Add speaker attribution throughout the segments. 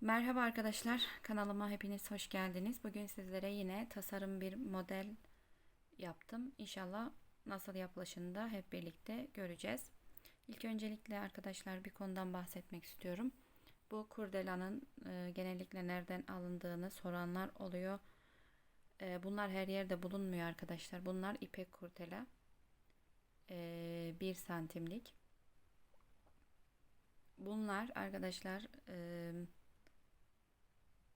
Speaker 1: Merhaba arkadaşlar, kanalıma hepiniz hoş geldiniz. Bugün sizlere yine tasarım bir model yaptım. İnşallah nasıl yapılışını da hep birlikte göreceğiz. İlk öncelikle arkadaşlar bir konudan bahsetmek istiyorum. Bu kurdelanın e, genellikle nereden alındığını soranlar oluyor. E, bunlar her yerde bulunmuyor arkadaşlar. Bunlar ipek kurdela. E, 1 santimlik. Bunlar arkadaşlar... E,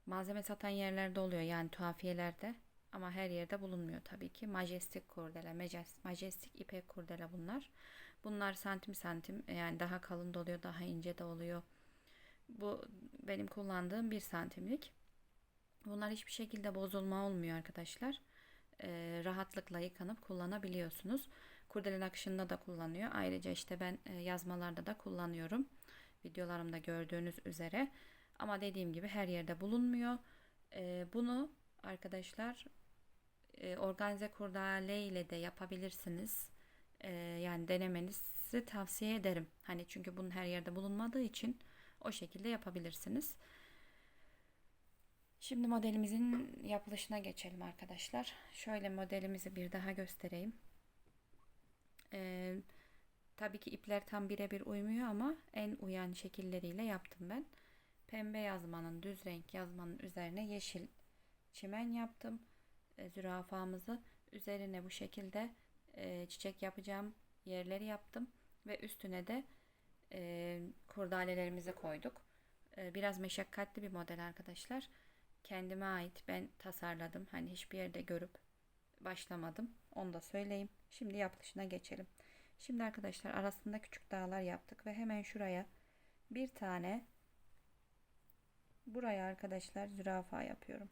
Speaker 1: Malzeme satan yerlerde oluyor yani tuhafiyelerde ama her yerde bulunmuyor tabii ki. Majestik kurdele, majestik ipek kurdele bunlar. Bunlar santim santim yani daha kalın da oluyor, daha ince de oluyor. Bu benim kullandığım bir santimlik. Bunlar hiçbir şekilde bozulma olmuyor arkadaşlar. Ee, rahatlıkla yıkanıp kullanabiliyorsunuz. Kurdele akışında da kullanıyor. Ayrıca işte ben e, yazmalarda da kullanıyorum. Videolarımda gördüğünüz üzere. Ama dediğim gibi her yerde bulunmuyor. E, bunu arkadaşlar e, organize kurdale ile de yapabilirsiniz. E, yani denemenizi tavsiye ederim. Hani çünkü bunun her yerde bulunmadığı için o şekilde yapabilirsiniz. Şimdi modelimizin yapılışına geçelim arkadaşlar. Şöyle modelimizi bir daha göstereyim. Ee, tabii ki ipler tam birebir uymuyor ama en uyan şekilleriyle yaptım ben pembe yazmanın düz renk yazmanın üzerine yeşil çimen yaptım. E, zürafamızı üzerine bu şekilde e, çiçek yapacağım yerleri yaptım ve üstüne de e, kurdalelerimizi koyduk. E, biraz meşakkatli bir model arkadaşlar. Kendime ait ben tasarladım. Hani hiçbir yerde görüp başlamadım. Onu da söyleyeyim. Şimdi yapılışına geçelim. Şimdi arkadaşlar arasında küçük dağlar yaptık ve hemen şuraya bir tane Buraya arkadaşlar zürafa yapıyorum.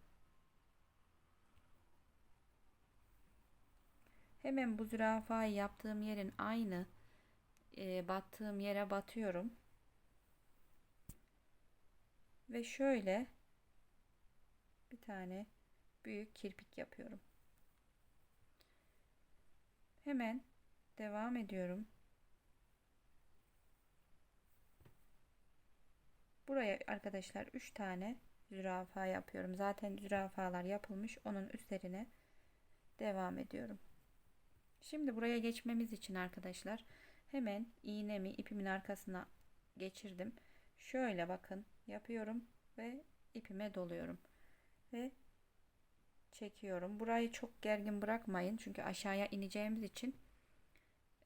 Speaker 1: Hemen bu zürafayı yaptığım yerin aynı e, battığım yere batıyorum. Ve şöyle bir tane büyük kirpik yapıyorum. Hemen devam ediyorum. Buraya arkadaşlar 3 tane zürafa yapıyorum. Zaten zürafalar yapılmış. Onun üzerine devam ediyorum. Şimdi buraya geçmemiz için arkadaşlar hemen iğnemi ipimin arkasına geçirdim. Şöyle bakın yapıyorum ve ipime doluyorum. Ve çekiyorum. Burayı çok gergin bırakmayın. Çünkü aşağıya ineceğimiz için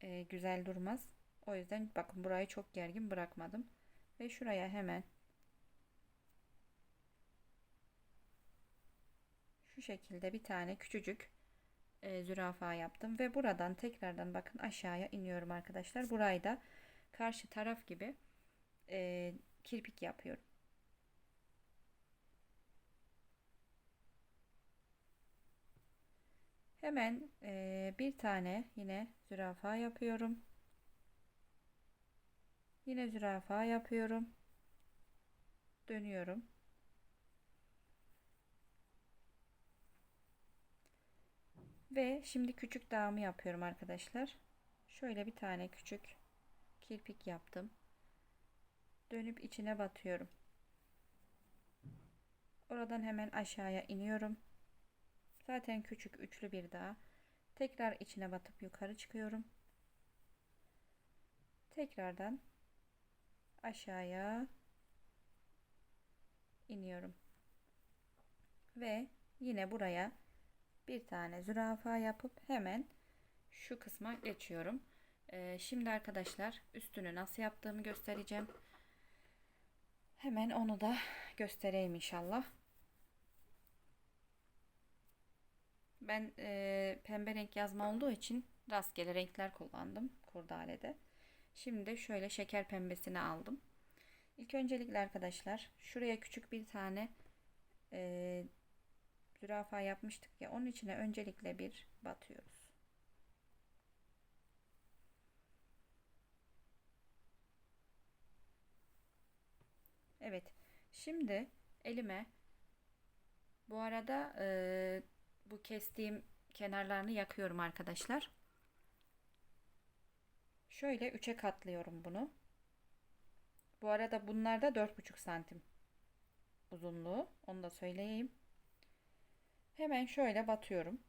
Speaker 1: e, güzel durmaz. O yüzden bakın burayı çok gergin bırakmadım. Ve şuraya hemen şu şekilde bir tane küçücük e, zürafa yaptım ve buradan tekrardan bakın aşağıya iniyorum arkadaşlar. Burayı da karşı taraf gibi e, kirpik yapıyorum. Hemen e, bir tane yine zürafa yapıyorum. Yine zürafa yapıyorum. Dönüyorum. Ve şimdi küçük dağımı yapıyorum arkadaşlar. Şöyle bir tane küçük kirpik yaptım. Dönüp içine batıyorum. Oradan hemen aşağıya iniyorum. Zaten küçük üçlü bir dağ. Tekrar içine batıp yukarı çıkıyorum. Tekrardan aşağıya iniyorum. Ve yine buraya bir tane zürafa yapıp hemen şu kısma geçiyorum. Ee, şimdi arkadaşlar üstünü nasıl yaptığımı göstereceğim. Hemen onu da göstereyim inşallah. Ben e, pembe renk yazma olduğu için rastgele renkler kullandım kurdalede. Şimdi de şöyle şeker pembesini aldım. İlk öncelikle arkadaşlar şuraya küçük bir tane e, zürafa yapmıştık ya onun içine öncelikle bir batıyoruz. Evet. Şimdi elime bu arada e, bu kestiğim kenarlarını yakıyorum arkadaşlar. Şöyle üçe katlıyorum bunu. Bu arada bunlar da 4,5 santim uzunluğu. Onu da söyleyeyim. Hemen şöyle batıyorum.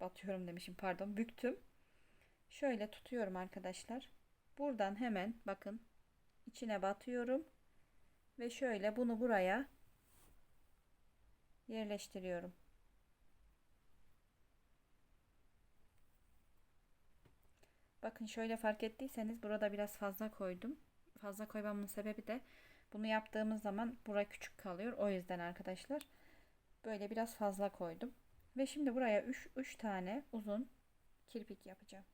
Speaker 1: Batıyorum demişim pardon. Büktüm. Şöyle tutuyorum arkadaşlar. Buradan hemen bakın içine batıyorum. Ve şöyle bunu buraya yerleştiriyorum. Bakın şöyle fark ettiyseniz burada biraz fazla koydum. Fazla koymamın sebebi de bunu yaptığımız zaman bura küçük kalıyor. O yüzden arkadaşlar böyle biraz fazla koydum. Ve şimdi buraya 3 3 tane uzun kirpik yapacağım.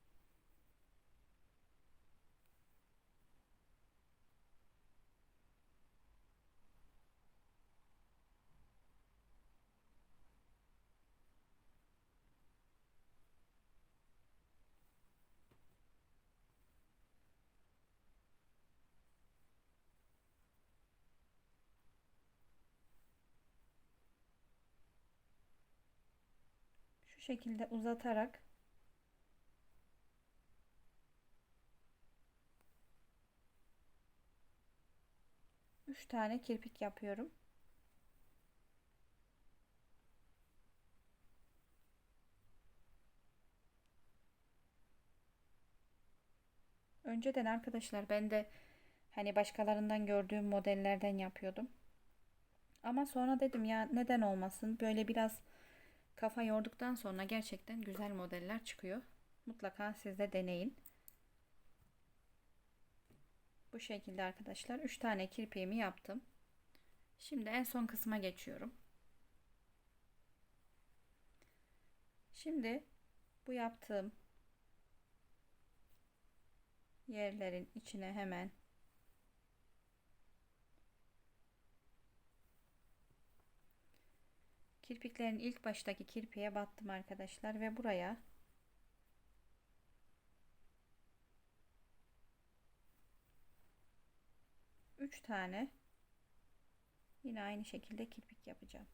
Speaker 1: Şekilde uzatarak üç tane kirpik yapıyorum. Önceden arkadaşlar ben de hani başkalarından gördüğüm modellerden yapıyordum. Ama sonra dedim ya neden olmasın böyle biraz kafa yorduktan sonra gerçekten güzel modeller çıkıyor. Mutlaka siz de deneyin. Bu şekilde arkadaşlar 3 tane kirpiğimi yaptım. Şimdi en son kısma geçiyorum. Şimdi bu yaptığım yerlerin içine hemen kirpiklerin ilk baştaki kirpiğe battım arkadaşlar ve buraya üç tane yine aynı şekilde kirpik yapacağım.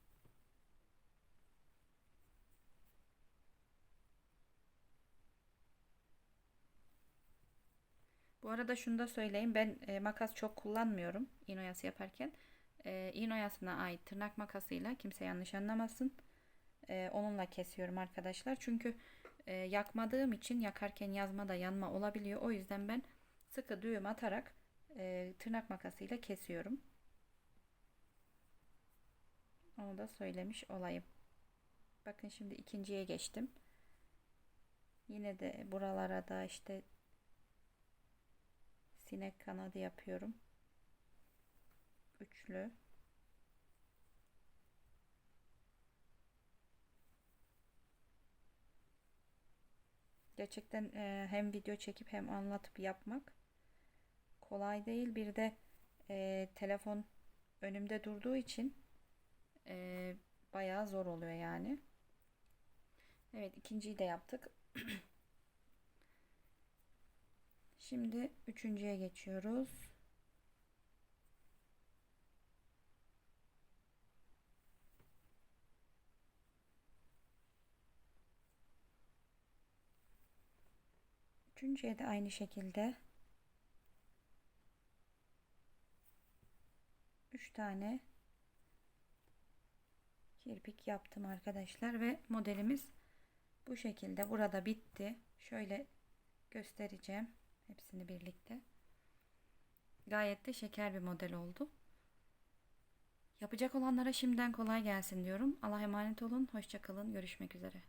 Speaker 1: Bu arada şunu da söyleyeyim. Ben e, makas çok kullanmıyorum iğne oyası yaparken. E, iğne oyasına ait tırnak makasıyla kimse yanlış anlamasın. E, onunla kesiyorum arkadaşlar. Çünkü e, yakmadığım için yakarken yazma da yanma olabiliyor. O yüzden ben sıkı düğüm atarak e, tırnak makasıyla kesiyorum. Onu da söylemiş olayım. Bakın şimdi ikinciye geçtim. Yine de buralara da işte sinek kanadı yapıyorum. Üçlü. Gerçekten e, hem video çekip hem anlatıp yapmak kolay değil. Bir de e, telefon önümde durduğu için e, bayağı zor oluyor yani. Evet ikinciyi de yaptık. Şimdi üçüncüye geçiyoruz. Üçüncüye de aynı şekilde üç tane kirpik yaptım arkadaşlar ve modelimiz bu şekilde burada bitti. Şöyle göstereceğim hepsini birlikte. Gayet de şeker bir model oldu. Yapacak olanlara şimdiden kolay gelsin diyorum. Allah emanet olun. Hoşçakalın. Görüşmek üzere.